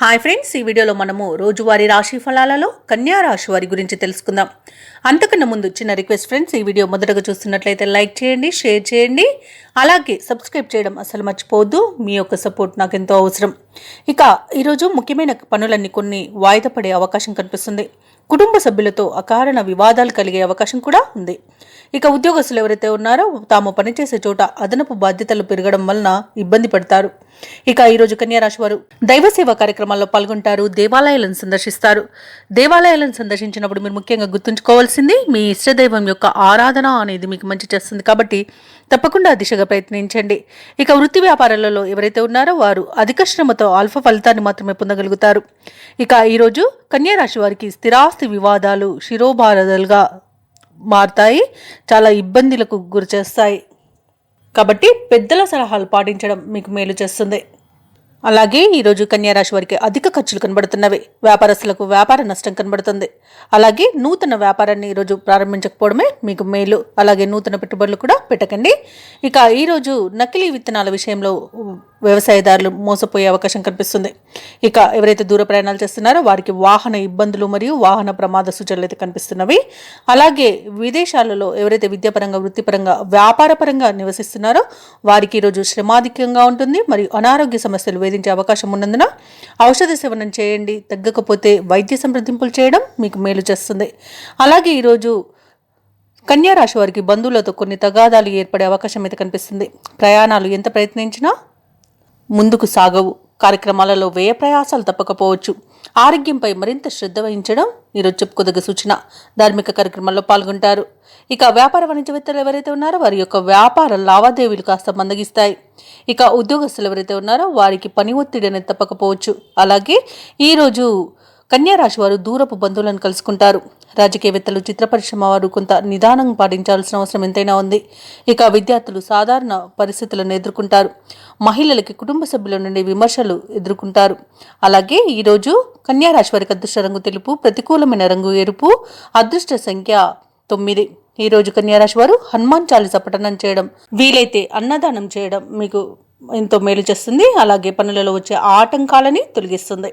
Hi friends ఈ వీడియోలో మనము రోజువారీ రాశి ఫలాలలో కన్యా రాశి వారి గురించి తెలుసుకుందాం. అంతకన్నా ముందు చిన్న రిక్వెస్ట్ ఫ్రెండ్స్ ఈ వీడియో మొదటగా చూస్తున్నట్లయితే లైక్ చేయండి షేర్ చేయండి. అలాగే సబ్స్క్రైబ్ చేయడం అసలు మర్చిపోవద్దు. మీ యొక్క సపోర్ట్ నాకు ఎంతో అవసరం. ఇక ఈరోజు ముఖ్యమైన పనులన్నీ కొన్ని వాయిదా పడే అవకాశం కనిపిస్తుంది. కుటుంబ సభ్యులతో అకారణ వివాదాలు కలిగే అవకాశం కూడా ఉంది. ఇక ఉద్యోగస్తులు ఎవరైతే ఉన్నారో తాము పనిచేసే చోట అదనపు బాధ్యతలు పెరగడం వలన ఇబ్బంది పడతారు. ఇక ఈరోజు కన్యారాశి వారు దైవ సేవా కార్యక్రమాల్లో పాల్గొంటారు. దేవాలయాలను సందర్శిస్తారు. దేవాలయాలను సందర్శించినప్పుడు మీరు ముఖ్యంగా గుర్తుంచుకోవాల్సింది మీ ఇష్టదైవం యొక్క ఆరాధన అనేది మీకు మంచి చేస్తుంది. కాబట్టి తప్పకుండా దిశగా దిశగా ప్రయత్నించండి. ఇక వృత్తి వ్యాపారాలలో ఎవరైతే ఉన్నారో వారు అధిక శ్రమతో అల్ప ఫలితాన్ని మాత్రమే పొందగలుగుతారు. ఇక ఈరోజు కన్యారాశి వారికి స్థిరాస్తి వివాదాలు శిరోభారదలుగా మారుతాయి. చాలా ఇబ్బందులకు గురిచేస్తాయి కాబట్టి పెద్దల సలహాలు పాటించడం మీకు మేలు చేస్తుంది. అలాగే ఈరోజు కన్యారాశి వారికి అధిక ఖర్చులు కనబడుతున్నవి. వ్యాపారస్తులకు వ్యాపార నష్టం కనబడుతుంది. అలాగే నూతన వ్యాపారాన్ని ఈరోజు ప్రారంభించకపోవడమే మీకు మేలు. అలాగే నూతన పెట్టుబడులు కూడా పెట్టకండి. ఇక ఈరోజు నకిలీ విత్తనాల విషయంలో వ్యవసాయదారులు మోసపోయే అవకాశం కనిపిస్తుంది. ఇక ఎవరైతే దూర ప్రయాణాలు చేస్తున్నారో వారికి వాహన ఇబ్బందులు మరియు వాహన ప్రమాద సూచనలు అయితే కనిపిస్తున్నవి. అలాగే విదేశాలలో ఎవరైతే విద్యాపరంగా వృత్తిపరంగా వ్యాపారపరంగా నివసిస్తున్నారో వారికి ఈరోజు శ్రమాధిక్యంగా ఉంటుంది. మరియు అనారోగ్య సమస్యలు వేధించే అవకాశం ఉన్నందున ఔషధ సేవనం చేయండి. తగ్గకపోతే వైద్య సంప్రదింపులు చేయడం మీకు మేలు చేస్తుంది. అలాగే ఈరోజు కన్యా రాశి వారికి బంధువులతో కొన్ని తగాదాలు ఏర్పడే అవకాశం అయితే కనిపిస్తుంది. ప్రయాణాలు ఎంత ప్రయత్నించినా ముందుకు సాగవు. కార్యక్రమాలలో వ్యయ ప్రయాసాలు తప్పకపోవచ్చు. ఆరోగ్యంపై మరింత శ్రద్ధ వహించడం ఈరోజు చెప్పుకోదగ్గ సూచన. ధార్మిక కార్యక్రమాల్లో పాల్గొంటారు. ఇక వ్యాపార వాణిజ్యవేత్తలు ఎవరైతే ఉన్నారో వారి యొక్క వ్యాపార లావాదేవీలు కాస్త మందగిస్తాయి. ఇక ఉద్యోగస్తులు ఎవరైతే ఉన్నారో వారికి పని ఒత్తిడి అనేది తప్పకపోవచ్చు. అలాగే ఈరోజు కన్యారాశి వారు దూరపు బంధువులను కలుసుకుంటారు. రాజకీయవేత్తలు చిత్ర పరిశ్రమ వారు కొంత నిదానం పాటించాల్సిన అవసరం ఎంతైనా ఉంది. ఇక విద్యార్థులు సాధారణ పరిస్థితులను ఎదుర్కొంటారు. మహిళలకి కుటుంబ సభ్యుల నుండి విమర్శలు ఎదుర్కొంటారు. అలాగే ఈరోజు కన్యారాశి వారికి అదృష్ట రంగు తెలుపు ప్రతికూలమైన రంగు ఎరుపు అదృష్ట సంఖ్య తొమ్మిది. ఈరోజు కన్యారాశి వారు హనుమాన్ చాలీస పఠనం చేయడం వీలైతే అన్నదానం చేయడం మీకు ఎంతో మేలు చేస్తుంది. అలాగే పనులలో వచ్చే ఆటంకాలని తొలగిస్తుంది.